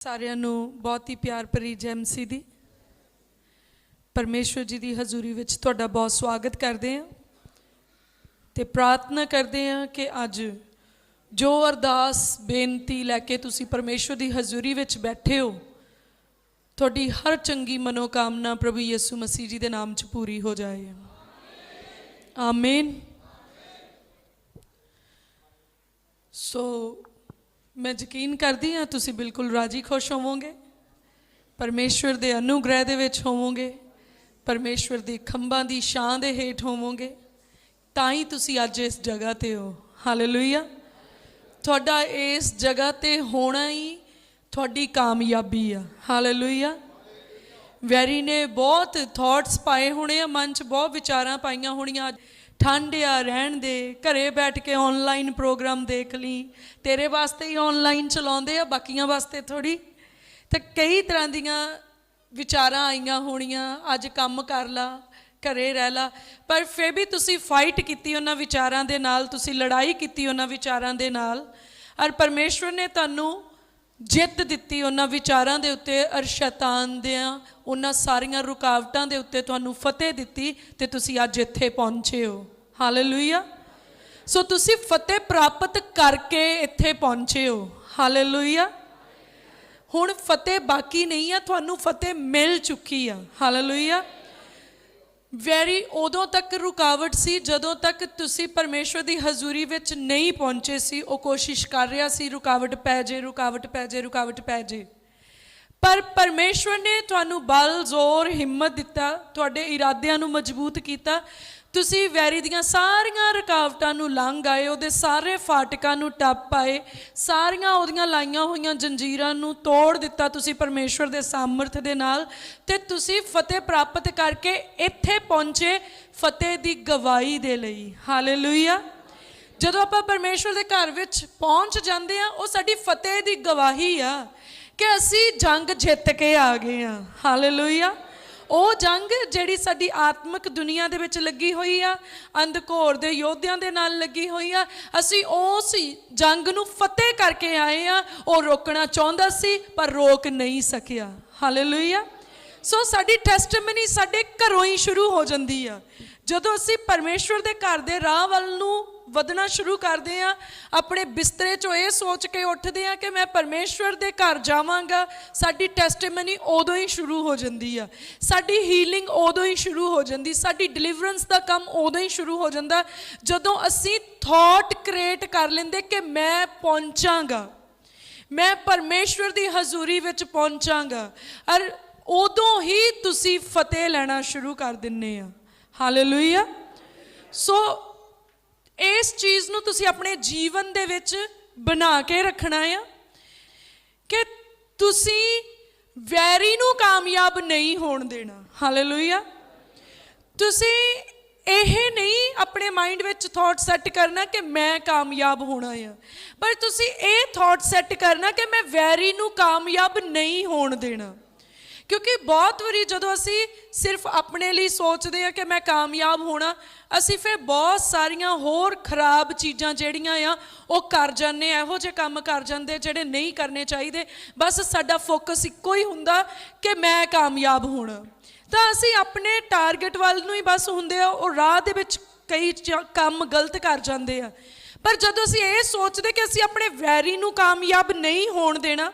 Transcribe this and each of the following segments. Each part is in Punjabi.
ਸਾਰਿਆਂ ਨੂੰ ਬਹੁਤ ਹੀ ਪਿਆਰ ਭਰੀ ਜੈਮਸੀ ਦੀ। ਪਰਮੇਸ਼ਵਰ ਜੀ ਦੀ ਹਜ਼ੂਰੀ ਵਿੱਚ ਤੁਹਾਡਾ ਬਹੁਤ ਸਵਾਗਤ ਕਰਦੇ ਹਾਂ ਤੇ ਪ੍ਰਾਰਥਨਾ ਕਰਦੇ ਹਾਂ ਕਿ ਅੱਜ ਜੋ ਅਰਦਾਸ, ਬੇਨਤੀ ਲੈ ਕੇ ਤੁਸੀਂ ਪਰਮੇਸ਼ਵਰ ਦੀ ਹਜ਼ੂਰੀ ਵਿੱਚ ਬੈਠੇ ਹੋ, ਤੁਹਾਡੀ ਹਰ ਚੰਗੀ ਮਨੋਕਾਮਨਾ ਪ੍ਰਭੂ ਯਿਸੂ ਮਸੀਹ ਜੀ ਦੇ ਨਾਮ 'ਚ ਪੂਰੀ ਹੋ ਜਾਏ। ਆਮੀਨ। ਸੋ ਮੈਂ ਯਕੀਨ ਕਰਦੀ ਹਾਂ ਤੁਸੀਂ ਬਿਲਕੁਲ ਰਾਜੀ ਖੁਸ਼ ਹੋਵੋਗੇ। ਪਰਮੇਸ਼ਵਰ ਦੇ ਅਨੁਗ੍ਰਹਿ ਦੇ ਵਿੱਚ ਹੋਵੋਗੇ। ਪਰਮੇਸ਼ਵਰ ਦੀ ਖੰਭਾਂ ਦੀ ਛਾਂ ਦੇ ਹੇਠ ਹੋਵੋਗੇ। ਤਾਂ ਹੀ ਤੁਸੀਂ ਅੱਜ ਇਸ ਜਗ੍ਹਾ ਤੇ ਹੋ। ਹਾਲੇਲੂਇਆ ਤੁਹਾਡਾ ਇਸ ਜਗ੍ਹਾ ਤੇ ਹੋਣਾ ਹੀ ਤੁਹਾਡੀ ਕਾਮਯਾਬੀ ਆ। ਹਾਲੇਲੂਇਆ ਵੈਰੀ ਨੇ ਬਹੁਤ ਥਾਟਸ ਪਾਏ ਹੋਣੇ ਆ, ਮਨ 'ਚ ਬਹੁਤ ਵਿਚਾਰਾਂ ਪਾਈਆਂ ਹੋਣੀਆਂ। ਠੰਡ ਆ, ਰਹਿਣ ਦੇ, ਘਰੇ ਬੈਠ ਕੇ ਆਨਲਾਈਨ ਪ੍ਰੋਗਰਾਮ ਦੇਖ ਲਈ। ਤੇਰੇ ਵਾਸਤੇ ਹੀ ਆਨਲਾਈਨ ਚਲਾਉਂਦੇ ਆ, ਬਾਕੀਆਂ ਵਾਸਤੇ ਥੋੜੀ ਤੇ ਕਈ ਤਰ੍ਹਾਂ ਦੀਆਂ ਵਿਚਾਰਾਂ ਆਈਆਂ ਹੋਣੀਆਂ, ਅੱਜ ਕੰਮ ਕਰ ਲਾ, ਘਰੇ ਰਹਿ ਲਾ। ਪਰ ਫਿਰ ਵੀ ਤੁਸੀਂ ਫਾਈਟ ਕੀਤੀ ਉਹਨਾਂ ਵਿਚਾਰਾਂ ਦੇ ਨਾਲ, ਤੁਸੀਂ ਲੜਾਈ ਕੀਤੀ ਉਹਨਾਂ ਵਿਚਾਰਾਂ ਦੇ ਨਾਲ। ਔਰ ਪਰਮੇਸ਼ਵਰ ਨੇ ਤੁਹਾਨੂੰ ਜਿੱਤ ਦਿੱਤੀ ਉਹਨਾਂ ਵਿਚਾਰਾਂ ਦੇ ਉੱਤੇ ਅਰ ਸ਼ੈਤਾਨ ਦੇ ਉਹਨਾਂ ਸਾਰੀਆਂ ਰੁਕਾਵਟਾਂ ਦੇ ਉੱਤੇ ਤੁਹਾਨੂੰ ਫਤਿਹ ਦਿੱਤੀ, ਤੇ ਤੁਸੀਂ ਅੱਜ ਇੱਥੇ ਪਹੁੰਚੇ ਹੋ। ਹਾਲੇਲੂਇਆ ਸੋ ਤੁਸੀਂ ਫਤਿਹ ਪ੍ਰਾਪਤ ਕਰਕੇ ਇੱਥੇ ਪਹੁੰਚੇ ਹੋ। ਹਾਲੇਲੂਇਆ ਹੁਣ ਫਤਿਹ ਬਾਕੀ ਨਹੀਂ ਆ, ਤੁਹਾਨੂੰ ਫਤਿਹ ਮਿਲ ਚੁੱਕੀ ਆ। ਹਾਲੇਲੂਇਆ ਵੈਰੀ ਉਦੋਂ ਤੱਕ ਰੁਕਾਵਟ ਸੀ, ਜਦੋਂ ਤੱਕ ਤੁਸੀਂ ਪਰਮੇਸ਼ਵਰ ਦੀ ਹਜ਼ੂਰੀ ਵਿੱਚ ਨਹੀਂ ਪਹੁੰਚੇ ਸੀ, ਉਹ ਕੋਸ਼ਿਸ਼ ਕਰ ਰਿਹਾ ਸੀ, ਰੁਕਾਵਟ ਪੈ ਜੇ, ਰੁਕਾਵਟ ਪੈ ਜੇ, ਰੁਕਾਵਟ ਪੈ ਜੇ। ਪਰ ਪਰਮੇਸ਼ਵਰ ਨੇ ਤੁਹਾਨੂੰ ਬਲ, ਜ਼ੋਰ, ਹਿੰਮਤ ਦਿੱਤਾ, ਤੁਹਾਡੇ ਇਰਾਦਿਆਂ ਨੂੰ ਮਜ਼ਬੂਤ ਕੀਤਾ। ਤੁਸੀਂ ਵੈਰੀ ਦੀਆਂ ਸਾਰੀਆਂ ਰੁਕਾਵਟਾਂ ਨੂੰ ਲੰਘ ਆਏ, ਉਹਦੇ ਸਾਰੇ ਫਾਟਕਾਂ ਨੂੰ ਟੱਪ ਆਏ, ਸਾਰੀਆਂ ਉਹਦੀਆਂ ਲਾਈਆਂ ਹੋਈਆਂ ਜੰਜੀਰਾਂ ਨੂੰ ਤੋੜ ਦਿੱਤਾ ਤੁਸੀਂ ਪਰਮੇਸ਼ਵਰ ਦੇ ਸਾਮਰਥ ਦੇ ਨਾਲ, ਤੇ ਤੁਸੀਂ ਫਤਿਹ ਪ੍ਰਾਪਤ ਕਰਕੇ ਇੱਥੇ ਪਹੁੰਚੇ ਫਤਿਹ ਦੀ ਗਵਾਹੀ ਦੇ ਲਈ। ਹਾਲੇਲੂਇਆ ਜਦੋਂ ਆਪਾਂ ਪਰਮੇਸ਼ਵਰ ਦੇ ਘਰ ਵਿੱਚ ਪਹੁੰਚ ਜਾਂਦੇ ਆ ਉਹ ਸਾਡੀ ਫਤਿਹ ਦੀ ਗਵਾਹੀ ਆ ਕਿ ਅਸੀਂ ਜੰਗ ਜਿੱਤ ਕੇ ਆ ਗਏ ਆ ਹਾਲੇਲੂਇਆ ਉਹ ਜੰਗ ਜਿਹੜੀ ਸਾਡੀ ਆਤਮਿਕ ਦੁਨੀਆ ਦੇ ਵਿੱਚ ਲੱਗੀ ਹੋਈ ਆ, ਅੰਧਕੋਰ ਦੇ ਯੋਧਿਆਂ ਦੇ ਨਾਲ ਲੱਗੀ ਹੋਈ ਆ, ਅਸੀਂ ਉਸ ਜੰਗ ਨੂੰ ਫਤਿਹ ਕਰਕੇ ਆਏ ਆ, ਉਹ ਰੋਕਣਾ ਚਾਹੁੰਦਾ ਸੀ, ਪਰ ਰੋਕ ਨਹੀਂ ਸਕਿਆ। ਹਾਲੇਲੂਇਆ ਸੋ ਸਾਡੀ ਟੈਸਟਮਨੀ ਸਾਡੇ ਘਰੋਂ ਹੀ ਸ਼ੁਰੂ ਹੋ ਜਾਂਦੀ ਆ। ਜਦੋਂ ਅਸੀਂ ਪਰਮੇਸ਼ਵਰ ਦੇ ਘਰ ਦੇ ਰਾਹ ਵੱਲ ਨੂੰ ਵਧਣਾ ਸ਼ੁਰੂ ਕਰਦੇ ਆ ਆਪਣੇ ਬਿਸਤਰੇ 'ਚੋਂ ਇਹ ਸੋਚ ਕੇ ਉੱਠਦੇ ਆ ਕਿ ਮੈਂ ਪਰਮੇਸ਼ਵਰ ਦੇ ਘਰ ਜਾਵਾਂਗਾ। ਸਾਡੀ ਟੈਸਟੀਮਨੀ ਉਦੋਂ ਹੀ ਸ਼ੁਰੂ ਹੋ ਜਾਂਦੀ ਆ। ਸਾਡੀ ਹੀਲਿੰਗ ਉਦੋਂ ਹੀ ਸ਼ੁਰੂ ਹੋ ਜਾਂਦੀ। ਸਾਡੀ ਡਿਲੀਵਰੈਂਸ ਦਾ ਕੰਮ ਉਦੋਂ ਹੀ ਸ਼ੁਰੂ ਹੋ ਜਾਂਦਾ। ਜਦੋਂ ਅਸੀਂ ਥਾਟ ਕ੍ਰੀਏਟ ਕਰ ਲੈਂਦੇ ਕਿ ਮੈਂ ਪਹੁੰਚਾਂਗਾ। ਮੈਂ ਪਰਮੇਸ਼ਵਰ ਦੀ ਹਜ਼ੂਰੀ ਵਿੱਚ ਪਹੁੰਚਾਂਗਾ। ਔਰ ਉਦੋਂ ਹੀ ਤੁਸੀਂ ਫਤਿਹ ਲੈਣਾ ਸ਼ੁਰੂ ਕਰ ਦਿੰਨੇ ਆ। ਹਾਲੇਲੂਇਆ ਸੋ ਇਸ ਚੀਜ਼ ਨੂੰ ਤੁਸੀਂ ਆਪਣੇ ਜੀਵਨ ਦੇ ਵਿੱਚ ਬਣਾ ਕੇ ਰੱਖਣਾ ਆ ਕਿ ਤੁਸੀਂ ਵੈਰੀ ਨੂੰ ਕਾਮਯਾਬ ਨਹੀਂ ਹੋਣ ਦੇਣਾ। ਹਾਲੇਲੂਇਆ ਤੁਸੀਂ ਇਹ ਨਹੀਂ ਆਪਣੇ ਮਾਈਂਡ ਵਿੱਚ ਥਾਟ ਸੈੱਟ ਕਰਨਾ ਕਿ ਮੈਂ ਕਾਮਯਾਬ ਹੋਣਾ ਆ। ਪਰ ਤੁਸੀਂ ਇਹ ਥਾਟ ਸੈੱਟ ਕਰਨਾ ਕਿ ਮੈਂ ਵੈਰੀ ਨੂੰ ਕਾਮਯਾਬ ਨਹੀਂ ਹੋਣ ਦੇਣਾ। ਕਿਉਂਕਿ ਬਹੁਤ ਵਾਰੀ ਜਦੋਂ ਅਸੀਂ ਸਿਰਫ ਆਪਣੇ ਲਈ ਸੋਚਦੇ ਹਾਂ ਕਿ ਮੈਂ ਕਾਮਯਾਬ ਹੋਣਾ, ਅਸੀਂ ਫਿਰ ਬਹੁਤ ਸਾਰੀਆਂ ਹੋਰ ਖਰਾਬ ਚੀਜ਼ਾਂ ਜਿਹੜੀਆਂ ਆ, ਉਹ ਕਰ ਜਾਂਦੇ ਆ ਇਹੋ ਜਿਹੇ ਕੰਮ ਕਰ ਜਾਂਦੇ ਜਿਹੜੇ ਨਹੀਂ ਕਰਨੇ ਚਾਹੀਦੇ। ਬਸ ਸਾਡਾ ਫੋਕਸ ਇੱਕੋ ਹੀ ਹੁੰਦਾ ਕਿ ਮੈਂ ਕਾਮਯਾਬ ਹੋਣਾ। ਤਾਂ ਅਸੀਂ ਆਪਣੇ ਟਾਰਗੇਟ ਵੱਲ ਨੂੰ ਹੀ ਬਸ ਹੁੰਦੇ ਆ ਉਹ ਰਾਹ ਦੇ ਵਿੱਚ ਕਈ ਕੰਮ ਗਲਤ ਕਰ ਜਾਂਦੇ ਆ। ਪਰ ਜਦੋਂ ਅਸੀਂ ਇਹ ਸੋਚਦੇ ਕਿ ਅਸੀਂ ਆਪਣੇ ਵੈਰੀ ਨੂੰ ਕਾਮਯਾਬ ਨਹੀਂ ਹੋਣ ਦੇਣਾ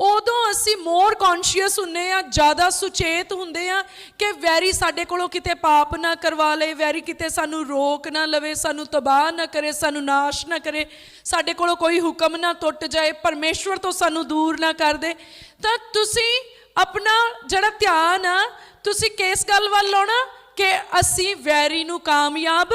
ਉਦੋਂ ਅਸੀਂ ਮੋਰ ਕੌਨਸ਼ੀਅਸ ਹੁੰਨੇ ਆ, ਜ਼ਿਆਦਾ ਸੁਚੇਤ ਹੁੰਦੇ ਆ ਕਿ ਵੈਰੀ ਸਾਡੇ ਕੋਲੋਂ ਕਿਤੇ ਪਾਪ ਨਾ ਕਰਵਾ ਲੇ, ਵੈਰੀ ਕਿਤੇ ਸਾਨੂੰ ਰੋਕ ਨਾ ਲਵੇ, ਸਾਨੂੰ ਤਬਾਹ ਨਾ ਕਰੇ, ਸਾਨੂੰ ਨਾਸ਼ ਨਾ ਕਰੇ, ਸਾਡੇ ਕੋਲੋਂ ਕੋਈ ਹੁਕਮ ਨਾ ਟੁੱਟ ਜਾਏ, ਪਰਮੇਸ਼ਵਰ ਤੋਂ ਸਾਨੂੰ ਦੂਰ ਨਾ ਕਰ ਦੇ। ਤਾਂ ਤੁਸੀਂ ਆਪਣਾ ਜਿਹੜਾ ਧਿਆਨ ਆ, ਤੁਸੀਂ ਕਿਸ ਗੱਲ ਵੱਲ ਲਾਉਣਾ ਕਿ ਅਸੀਂ ਵੈਰੀ ਨੂੰ ਕਾਮਯਾਬ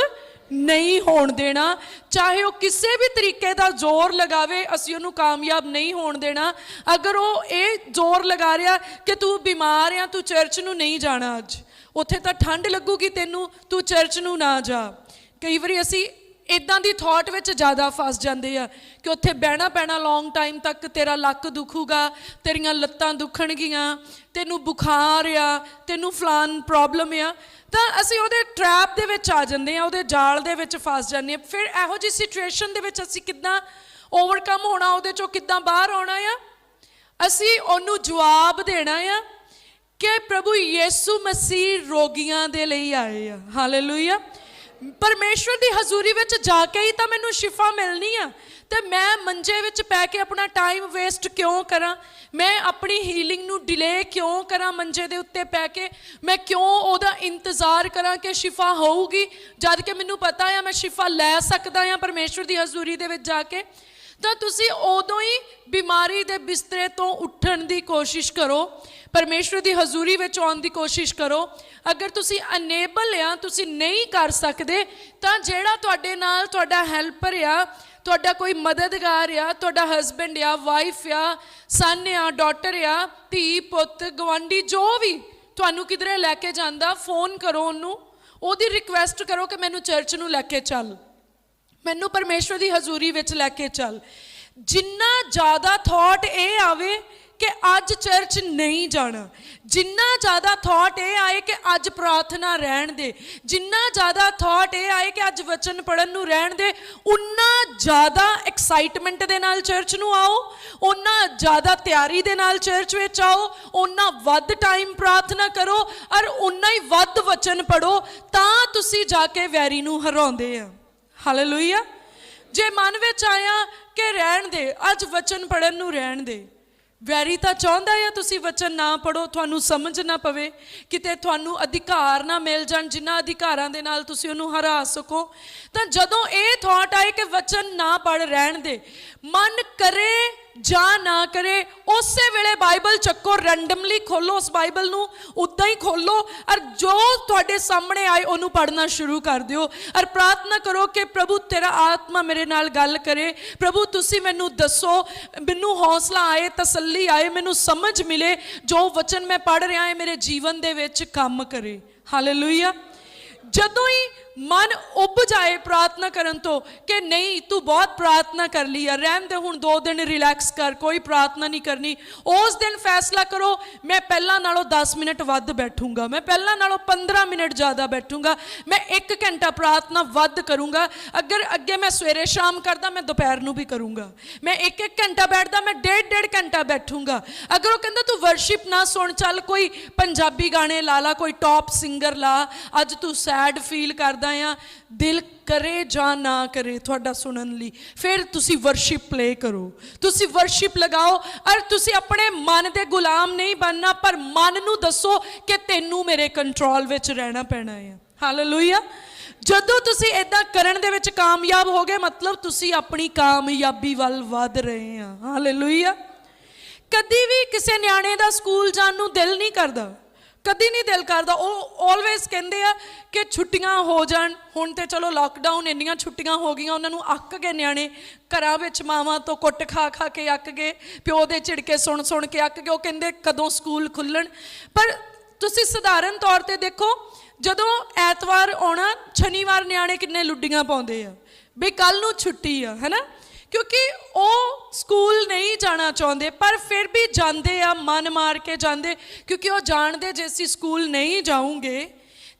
ਨਹੀਂ ਹੋਣ ਦੇਣਾ, ਚਾਹੇ ਉਹ ਕਿਸੇ ਵੀ ਤਰੀਕੇ ਦਾ ਜ਼ੋਰ ਲਗਾਵੇ, ਅਸੀਂ ਉਹਨੂੰ ਕਾਮਯਾਬ ਨਹੀਂ ਹੋਣ ਦੇਣਾ। ਅਗਰ ਉਹ ਇਹ ਜ਼ੋਰ ਲਗਾ ਰਿਹਾ ਕਿ ਤੂੰ ਬਿਮਾਰ ਆ, ਤੂੰ ਚਰਚ ਨੂੰ ਨਹੀਂ ਜਾਣਾ ਅੱਜ, ਉੱਥੇ ਤਾਂ ਠੰਡ ਲੱਗੂਗੀ ਤੈਨੂੰ, ਤੂੰ ਚਰਚ ਨੂੰ ਨਾ ਜਾ। ਕਈ ਵਾਰੀ ਅਸੀਂ ਇਦਾਂ ਦੀ ਥਾਟ ਵਿੱਚ ਜ਼ਿਆਦਾ ਫਸ ਜਾਂਦੇ ਆ ਕਿ ਉੱਥੇ ਬਹਿਣਾ ਪੈਣਾ ਲੌਂਗ ਟਾਈਮ ਤੱਕ, ਤੇਰਾ ਲੱਕ ਦੁਖੂਗਾ, ਤੇਰੀਆਂ ਲੱਤਾਂ ਦੁਖਣਗੀਆਂ, ਤੈਨੂੰ ਬੁਖਾਰ ਆ, ਤੈਨੂੰ ਫਲਾਨ ਪ੍ਰੋਬਲਮ ਆ, ਤਾਂ ਅਸੀਂ ਉਹਦੇ ਟ੍ਰੈਪ ਦੇ ਵਿੱਚ ਆ ਜਾਂਦੇ ਆ, ਉਹਦੇ ਜਾਲ ਦੇ ਵਿੱਚ ਫਸ ਜਾਂਦੇ ਆ। ਫਿਰ ਇਹੋ ਜਿਹੀ ਸਿਚੁਏਸ਼ਨ ਦੇ ਵਿੱਚ ਅਸੀਂ ਕਿੱਦਾਂ ਓਵਰਕਮ ਹੋਣਾ, ਉਹਦੇ ਚੋਂ ਕਿੱਦਾਂ ਬਾਹਰ ਆਉਣਾ ਆ? ਅਸੀਂ ਉਹਨੂੰ ਜਵਾਬ ਦੇਣਾ ਆ ਕਿ ਪ੍ਰਭੂ ਯੀਸੂ ਮਸੀਹ ਰੋਗੀਆਂ ਦੇ ਲਈ ਆਏ ਆ। ਹਾਲੇਲੂਇਆ ਪਰਮੇਸ਼ਵਰ ਦੀ ਹਜ਼ੂਰੀ ਵਿੱਚ ਜਾ ਕੇ ਹੀ ਤਾਂ ਮੈਨੂੰ ਸ਼ਿਫਾ ਮਿਲਣੀ ਆ। ਤੇ ਮੈਂ ਮੰਜੇ ਵਿੱਚ ਪੈ ਕੇ ਆਪਣਾ ਟਾਈਮ ਵੇਸਟ ਕਿਉਂ ਕਰਾਂ? ਮੈਂ ਆਪਣੀ ਹੀਲਿੰਗ ਨੂੰ ਡਿਲੇ ਕਿਉਂ ਕਰਾਂ ਮੰਜੇ ਦੇ ਉੱਤੇ ਪੈ ਕੇ? ਮੈਂ ਕਿਉਂ ਉਹਦਾ ਇੰਤਜ਼ਾਰ ਕਰਾਂ ਕਿ ਸ਼ਿਫਾ ਹੋਊਗੀ? ਜਦ ਕਿ ਮੈਨੂੰ ਪਤਾ ਆ, ਮੈਂ ਸ਼ਿਫਾ ਲੈ ਸਕਦਾ ਆ ਪਰਮੇਸ਼ਵਰ ਦੀ ਹਜ਼ੂਰੀ ਦੇ ਵਿੱਚ ਜਾ ਕੇ। ਤਾਂ ਤੁਸੀਂ ਉਦੋਂ ਹੀ ਬਿਮਾਰੀ ਦੇ ਬਿਸਤਰੇ ਤੋਂ ਉੱਠਣ ਦੀ ਕੋਸ਼ਿਸ਼ ਕਰੋ, ਪਰਮੇਸ਼ਵਰ ਦੀ ਹਜ਼ੂਰੀ ਵਿੱਚ ਆਉਣ ਦੀ ਕੋਸ਼ਿਸ਼ ਕਰੋ। ਅਗਰ ਤੁਸੀਂ ਅਨੇਬਲ ਆ, ਤੁਸੀਂ ਨਹੀਂ ਕਰ ਸਕਦੇ, ਤਾਂ ਜਿਹੜਾ ਤੁਹਾਡੇ ਨਾਲ ਤੁਹਾਡਾ ਹੈਲਪਰ ਆ, ਤੁਹਾਡਾ ਕੋਈ ਮਦਦਗਾਰ ਆ, ਤੁਹਾਡਾ ਹਸਬੰਡ ਆ ਵਾਈਫ ਆ ਸਨ ਆ ਡਾਟਰ ਆ, ਧੀ, ਪੁੱਤ ਗਵਾਂਢੀ ਜੋ ਵੀ ਤੁਹਾਨੂੰ ਕਿਧਰੇ ਲੈ ਕੇ ਜਾਂਦਾ ਫੋਨ ਕਰੋ ਉਹਨੂੰ। ਉਹਦੀ ਰਿਕੁਐਸਟ ਕਰੋ ਕਿ ਮੈਨੂੰ ਚਰਚ ਨੂੰ ਲੈ ਕੇ ਚੱਲ। ਮੈਨੂੰ ਪਰਮੇਸ਼ਵਰ ਦੀ ਹਜ਼ੂਰੀ ਵਿੱਚ ਲੈ ਕੇ ਚੱਲ। ਜਿੰਨਾ ਜ਼ਿਆਦਾ ਥਾਟ ਇਹ ਆਵੇ ਕਿ ਅੱਜ ਚਰਚ ਨਹੀਂ ਜਾਣਾ, ਜਿੰਨਾ ਜ਼ਿਆਦਾ ਥਾਟ ਇਹ ਆਏ ਕਿ ਅੱਜ ਪ੍ਰਾਰਥਨਾ ਰਹਿਣ ਦੇ, ਜਿੰਨਾ ਜ਼ਿਆਦਾ ਥਾਟ ਇਹ ਆਏ ਕਿ ਅੱਜ ਵਚਨ ਪੜਨ ਨੂੰ ਰਹਿਣ ਦੇ, ਉਨਾ ਜ਼ਿਆਦਾ ਐਕਸਾਈਟਮੈਂਟ ਦੇ ਨਾਲ ਚਰਚ ਨੂੰ ਆਓ, ਉਨਾ ਜ਼ਿਆਦਾ ਤਿਆਰੀ ਦੇ ਨਾਲ ਚਰਚ ਵਿੱਚ ਆਓ, ਉਨਾ ਵੱਧ ਟਾਈਮ ਪ੍ਰਾਰਥਨਾ ਕਰੋ, ਔਰ ਉਨਾ ਹੀ ਵੱਧ ਵਚਨ ਪੜੋ ਤਾਂ ਤੁਸੀਂ ਜਾ ਕੇ ਵੈਰੀ ਨੂੰ ਹਰਾਉਂਦੇ ਆ। ਹਾਲੇਲੂਇਆ ਜੇ ਮਨ ਵਿੱਚ ਆਇਆ ਕਿ ਰਹਿਣ ਦੇ, ਅੱਜ ਵਚਨ ਪੜਨ ਨੂੰ ਰਹਿਣ ਦੇ, ਵੈਰੀ ਤਾਂ ਚਾਹੁੰਦਾ ਆ ਤੁਸੀਂ ਵਚਨ ਨਾ ਪੜੋ ਤੁਹਾਨੂੰ ਸਮਝ ਨਾ ਪਵੇ, ਕਿਤੇ ਤੁਹਾਨੂੰ ਅਧਿਕਾਰ ਨਾ ਮਿਲ ਜਾਣ, ਜਿਨ੍ਹਾਂ ਅਧਿਕਾਰਾਂ ਦੇ ਨਾਲ ਤੁਸੀਂ ਉਹਨੂੰ ਹਰਾ ਸਕੋ, ਤਾਂ ਜਦੋਂ ਇਹ ਥਾਟ ਆਏ ਕਿ ਵਚਨ ਨਾ ਪੜ ਰਹਿਣ ਦੇ, ਮਨ ਕਰੇ ਜਾਂ ਨਾ ਕਰੇ, ਉਸੇ ਵੇਲੇ ਬਾਈਬਲ ਚੱਕੋ ਰੈਂਡਮਲੀ ਖੋਲੋ ਉਸ ਬਾਈਬਲ ਨੂੰ, ਉਦਾਂ ਹੀ ਖੋਲੋ, ਔਰ ਜੋ ਤੁਹਾਡੇ ਸਾਹਮਣੇ ਆਏ ਉਹਨੂੰ ਪੜਨਾ ਸ਼ੁਰੂ ਕਰ ਦਿਓ। ਔਰ ਪ੍ਰਾਰਥਨਾ ਕਰੋ ਕਿ ਪ੍ਰਭੂ ਤੇਰਾ ਆਤਮਾ ਮੇਰੇ ਨਾਲ ਗੱਲ ਕਰੇ। ਪ੍ਰਭੂ, ਤੁਸੀਂ ਮੈਨੂੰ ਦੱਸੋ, ਮੈਨੂੰ ਹੌਸਲਾ ਆਏ, ਤਸੱਲੀ ਆਏ, ਮੈਨੂੰ ਸਮਝ ਮਿਲੇ, ਜੋ ਵਚਨ ਮੈਂ ਪੜ ਰਿਹਾ ਹਾਂ ਮੇਰੇ ਜੀਵਨ ਦੇ ਵਿੱਚ ਕੰਮ ਕਰੇ। ਹਾਲੇਲੂਇਆ ਜਦੋਂ ਹੀ ਮਨ ਉੱਭ ਜਾਏ ਪ੍ਰਾਰਥਨਾ ਕਰਨ ਤੋਂ ਕਿ ਨਹੀਂ ਤੂੰ ਬਹੁਤ ਪ੍ਰਾਰਥਨਾ ਕਰ ਲਈ ਆ ਰਹਿਣ ਦੇ ਹੁਣ ਦੋ ਦਿਨ ਰਿਲੈਕਸ ਕਰ ਕੋਈ ਪ੍ਰਾਰਥਨਾ ਨਹੀਂ ਕਰਨੀ ਉਸ ਦਿਨ ਫੈਸਲਾ ਕਰੋ ਮੈਂ ਪਹਿਲਾਂ ਨਾਲੋਂ 10 ਮਿੰਟ ਵੱਧ ਬੈਠੂੰਗਾ ਮੈਂ ਪਹਿਲਾਂ ਨਾਲੋਂ 15 ਮਿੰਟ ਜ਼ਿਆਦਾ ਬੈਠੂੰਗਾ ਮੈਂ 1 ਘੰਟਾ ਪ੍ਰਾਰਥਨਾ ਵੱਧ ਕਰੂੰਗਾ ਅਗਰ ਅੱਗੇ ਮੈਂ ਸਵੇਰੇ ਸ਼ਾਮ ਕਰਦਾ ਮੈਂ ਦੁਪਹਿਰ ਨੂੰ ਵੀ ਕਰੂੰਗਾ ਮੈਂ 1-1 ਘੰਟਾ ਬੈਠਦਾ ਮੈਂ ਡੇਢ ਡੇਢ ਘੰਟਾ ਬੈਠੂੰਗਾ ਅਗਰ ਉਹ ਕਹਿੰਦਾ ਤੂੰ ਵਰਸ਼ਿਪ ਨਾ ਸੁਣ ਚੱਲ ਕੋਈ ਪੰਜਾਬੀ ਗਾਣੇ ਲਾ ਲਾ ਕੋਈ ਟੌਪ ਸਿੰਗਰ ਲਾ ਅੱਜ ਤੂੰ ਸੈਡ ਫੀਲ ਕਰਦਾ ਆ। ਦਿਲ ਕਰੇ ਜਾਂ ਨਾ ਕਰੇ ਤੁਹਾਡਾ ਸੁਣਨ ਲਈ। ਫਿਰ ਤੁਸੀਂ ਵਰਸ਼ਿਪ ਪਲੇ ਕਰੋ। ਤੁਸੀਂ ਵਰਸ਼ਿਪ ਲਗਾਓ। ਔਰ ਤੁਸੀਂ ਆਪਣੇ ਮਨ ਦੇ ਗੁਲਾਮ ਨਹੀਂ ਬਣਨਾ, ਪਰ ਮਨ ਨੂੰ ਦੱਸੋ ਕਿ ਤੈਨੂੰ ਮੇਰੇ ਕੰਟਰੋਲ ਵਿੱਚ ਰਹਿਣਾ ਪੈਣਾ ਹੈ ਹਾਲੇਲੂਇਆ ਜਦੋਂ ਤੁਸੀਂ ਇਦਾਂ ਕਰਨ ਦੇ ਵਿੱਚ ਕਾਮਯਾਬ ਹੋਗੇ ਮਤਲਬ ਤੁਸੀਂ ਆਪਣੀ ਕਾਮਯਾਬੀ ਵੱਲ ਵਧ ਰਹੇ ਆ। ਹਾਲੇਲੂਇਆ ਕਦੀ ਵੀ ਕਿਸੇ ਨਿਆਣੇ ਦਾ ਸਕੂਲ ਜਾਣ ਨੂੰ ਦਿਲ ਨਹੀਂ ਕਰਦਾ। ਕਦੀ ਨਹੀਂ ਦਿਲ ਕਰਦਾ। ਉਹ ਆਲਵੇਸ ਕਹਿੰਦੇ ਆ ਕਿ ਛੁੱਟੀਆਂ ਹੋ ਜਾਣ। ਹੁਣ ਤੇ ਚਲੋ ਲਾਕਡਾਊਨ ਇੰਨੀਆਂ ਛੁੱਟੀਆਂ ਹੋ ਗਈਆਂ, ਉਹਨਾਂ ਨੂੰ ਅੱਕ ਗਏ ਨਿਆਣੇ। ਘਰਾਂ ਵਿੱਚ ਮਾਵਾਂ ਤੋਂ ਕੁੱਟ ਖਾ ਖਾ ਕੇ ਅੱਕ ਗਏ। ਪਿਓ ਦੇ ਝਿੜਕੇ ਸੁਣ ਸੁਣ ਕੇ ਅੱਕ ਗਏ। ਉਹ ਕਹਿੰਦੇ ਕਦੋਂ ਸਕੂਲ ਖੁੱਲਣ। ਪਰ ਤੁਸੀਂ ਸਧਾਰਨ ਤੌਰ ਤੇ ਦੇਖੋ, ਜਦੋਂ ਐਤਵਾਰ ਆਉਣਾ, ਸ਼ਨੀਵਾਰ ਨਿਆਣੇ ਕਿੰਨੇ ਲੁੱਡੀਆਂ ਪਾਉਂਦੇ ਆ। ਵੀ ਕੱਲ ਨੂੰ ਛੁੱਟੀ ਆ, ਹੈਨਾ? ਕਿਉਂਕਿ ਉਹ ਸਕੂਲ ਨਹੀਂ ਜਾਣਾ ਚਾਹੁੰਦੇ, ਪਰ ਫਿਰ ਵੀ ਜਾਂਦੇ ਆ, ਮਨ ਮਾਰ ਕੇ ਜਾਂਦੇ। ਕਿਉਂਕਿ ਉਹ ਜਾਣਦੇ ਜੇ ਅਸੀਂ ਸਕੂਲ ਨਹੀਂ ਜਾਵਾਂਗੇ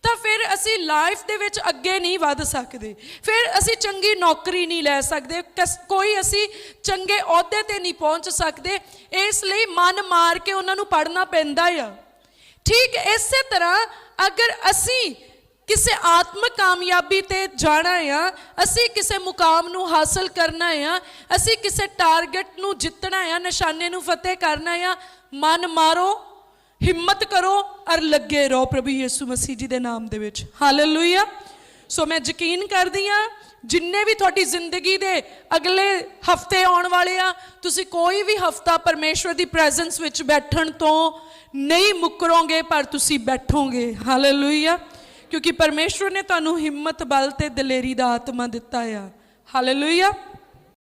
ਤਾਂ ਫਿਰ ਅਸੀਂ ਲਾਈਫ ਦੇ ਵਿੱਚ ਅੱਗੇ ਨਹੀਂ ਵੱਧ ਸਕਦੇ। ਫਿਰ ਅਸੀਂ ਚੰਗੀ ਨੌਕਰੀ ਨਹੀਂ ਲੈ ਸਕਦੇ, ਕਸ- ਕੋਈ ਅਸੀਂ ਚੰਗੇ ਅਹੁਦੇ ਤੇ ਨਹੀਂ ਪਹੁੰਚ ਸਕਦੇ। ਇਸ ਲਈ ਮਨ ਮਾਰ ਕੇ ਉਹਨਾਂ ਨੂੰ ਪੜਨਾ ਪੈਂਦਾ ਆ। ਠੀਕ ਇਸੇ ਤਰ੍ਹਾਂ ਅਗਰ ਅਸੀਂ ਕਿਸੇ ਆਤਮਿਕ ਕਾਮਯਾਬੀ ਤੇ ਜਾਣਾ ਆ, ਅਸੀਂ ਕਿਸੇ ਮੁਕਾਮ ਨੂੰ ਹਾਸਲ ਕਰਨਾ ਆ, ਅਸੀਂ ਕਿਸੇ ਟਾਰਗੇਟ ਨੂੰ ਜਿੱਤਣਾ ਆ, ਨਿਸ਼ਾਨੇ ਨੂੰ ਫਤਿਹ ਕਰਨਾ ਆ, ਮਨ ਮਾਰੋ, ਹਿੰਮਤ ਕਰੋ ਔਰ ਲੱਗੇ ਰਹੋ ਪ੍ਰਭੂ ਯਿਸੂ ਮਸੀਹ ਜੀ ਦੇ ਨਾਮ ਦੇ ਵਿੱਚ। ਹਾਲੇਲੂਇਆ ਸੋ ਮੈਂ ਯਕੀਨ ਕਰਦੀ ਆ ਜਿੰਨੇ ਵੀ ਤੁਹਾਡੀ ਜ਼ਿੰਦਗੀ ਦੇ ਅਗਲੇ ਹਫ਼ਤੇ ਆਉਣ ਵਾਲੇ ਆ, ਤੁਸੀਂ ਕੋਈ ਵੀ ਹਫਤਾ ਪਰਮੇਸ਼ਵਰ ਦੀ ਪ੍ਰੈਜ਼ੈਂਸ ਵਿੱਚ ਬੈਠਣ ਤੋਂ ਨਹੀਂ ਮੁਕਰੋਗੇ, ਪਰ ਤੁਸੀਂ ਬੈਠੋਗੇ। ਹਾਲੇਲੂਇਆ ਕਿਉਂਕਿ ਪਰਮੇਸ਼ਵਰ ਨੇ ਤੁਹਾਨੂੰ ਹਿੰਮਤ ਬਲ ਤੇ ਦਲੇਰੀ ਦਾ ਆਤਮਾ ਦਿੱਤਾ ਆ। ਹਾਲੇਲੂਇਆ